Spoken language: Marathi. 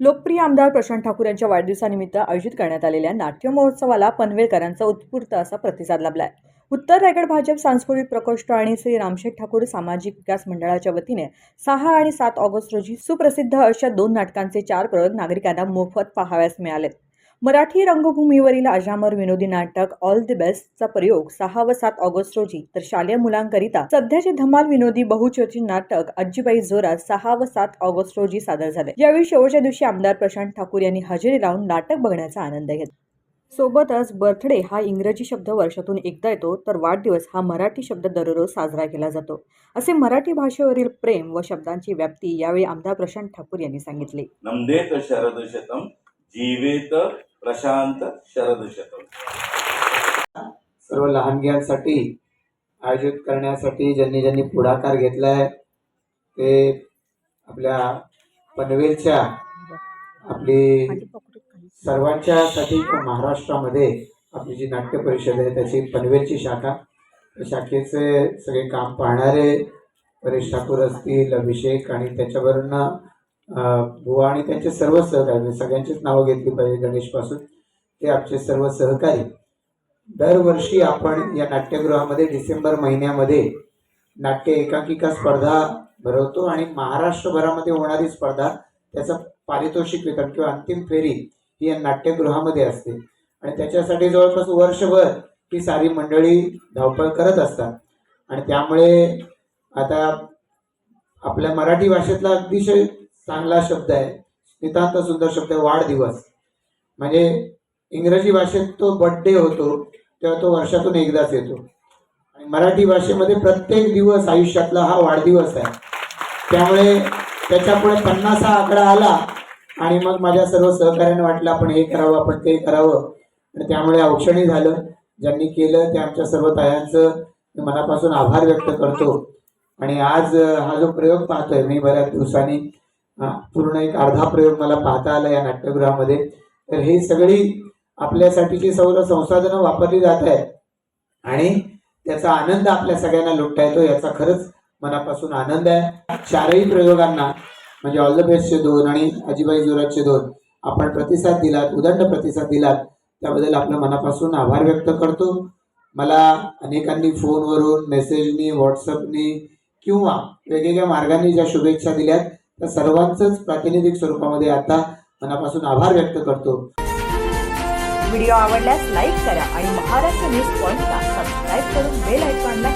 लोकप्रिय आमदार प्रशांत ठाकूर यांच्या वाढदिवसानिमित्त आयोजित करण्यात आलेल्या नाट्य महोत्सवाला पनवेलकरांचा उत्स्फूर्त असा प्रतिसाद लाभलाय. उत्तर रायगड भाजप सांस्कृतिक प्रकोष्ठ आणि श्री रामशेठ ठाकूर सामाजिक विकास मंडळाच्या वतीने सहा आणि सात ऑगस्ट रोजी सुप्रसिद्ध अशा दोन नाटकांचे चार प्रयोग नागरिकांना मोफत पाहाव्यास मिळालेत. मराठी रंगभूमीवरील अजामर विनोदी नाटक ऑल द बेस्टचा प्रयोग सहा व सात ऑगस्ट रोजी तर शालेय मुलांकरिता सध्याचे धमाल विनोदी बहुचर्चित नाटक अज्जीबाई जोरात सहा व सात ऑगस्ट रोजी सादर झाले. यावेळी शेवटच्या दिवशी आमदार प्रशांत ठाकूर यांनी हजेरी लावून नाटक बघण्याचा आनंद घेतला. सोबतच बर्थडे हा इंग्रजी शब्द वर्षातून एकदा येतो तर वाढदिवस हा मराठी शब्द दररोज साजरा केला जातो. असे मराठी भाषेवरील प्रेम व शब्दांची व्याप्ती यावेळी आमदार प्रशांत ठाकूर यांनी सांगितले. नमदेत शरदशतम जीवेत प्रशांत शरदशतम सर्व लहानग्यांसाठी आयोजित करण्यासाठी ज्यांनी ज्यांनी पुढाकार घेतलाय ते आपल्या पनवेलच्या आपली सर्वांच्यासाठी महाराष्ट्रामध्ये आपली जी नाट्य परिषद आहे त्याची पनवेलची शाखा. त्या शाखेचे सगळे काम पाहणारे परेश ठाकूर असतील अभिषेक आणि त्याच्यावरनं भुवा आणि त्यांचे सर्व सहकारी म्हणजे सगळ्यांचीच नावं घेतली पाहिजे गणेशपासून. ते आमचे सर्व सहकारी. दरवर्षी आपण या नाट्यगृहामध्ये डिसेंबर महिन्यामध्ये नाट्य एकांकिका स्पर्धा भरवतो आणि महाराष्ट्रभरामध्ये होणारी स्पर्धा त्याचं पारितोषिक वितरण किंवा अंतिम फेरी ही या नाट्यगृहामध्ये असते. आणि त्याच्यासाठी जवळपास वर्षभर ही सारी मंडळी धावपळ करत असतात. आणि त्यामुळे आता आपल्या मराठी भाषेतला अतिशय चांगला शब्द आहे. नितांत सुंदर शब्द आहे वाढदिवस. म्हणजे इंग्रजी भाषेत तो बड्डे होतो तेव्हा तो वर्षातून एकदाच येतो. आणि मराठी भाषेमध्ये प्रत्येक दिवस आयुष्यातला हा वाढदिवस आहे. त्यामुळे त्याच्यापुढे पन्नास हा आकडा आला आणि मग माझ्या सर्व सहकार्याने वाटलं आपण हे करावं आपण ते करावं. आणि त्यामुळे औक्षणी झालं. ज्यांनी केलं ते आमच्या सर्व तायांचं मी मनापासून आभार व्यक्त करतो. आणि आज हा जो प्रयोग पाहतोय मी बऱ्याच दिवसांनी अं, पूर्ण एक अर्धा प्रयोग मला पाहता आला या नाट्यगृहामध्ये. तर हे सगळी आपल्यासाठीची सर्व संसाधनं वापरली जात आहेत. आणि त्याचा आनंद आपल्या सगळ्यांना लुटता येतो याचा खरंच मनापासून आनंद आहे. चारही प्रयोगांना म्हणजे ऑल द बेस्टचे दोन आणि अजिबाई जोरातचे दोन आपण प्रतिसाद दिलात उदंड प्रतिसाद दिलात त्याबद्दल आपलं मनापासून आभार व्यक्त करतो. मला अनेकांनी फोनवरून मेसेजनी व्हॉट्सअपनी किंवा वेगवेगळ्या मार्गांनी ज्या शुभेच्छा दिल्यात त्या सर्वांचंच प्रातिनिधिक स्वरूपामध्ये आता मनापासून आभार व्यक्त करतो. व्हिडिओ आवडल्यास लाईक करा आणि महाराष्ट्र न्यूज पॉइंटला सबस्क्राईब करून बेल आयकॉनला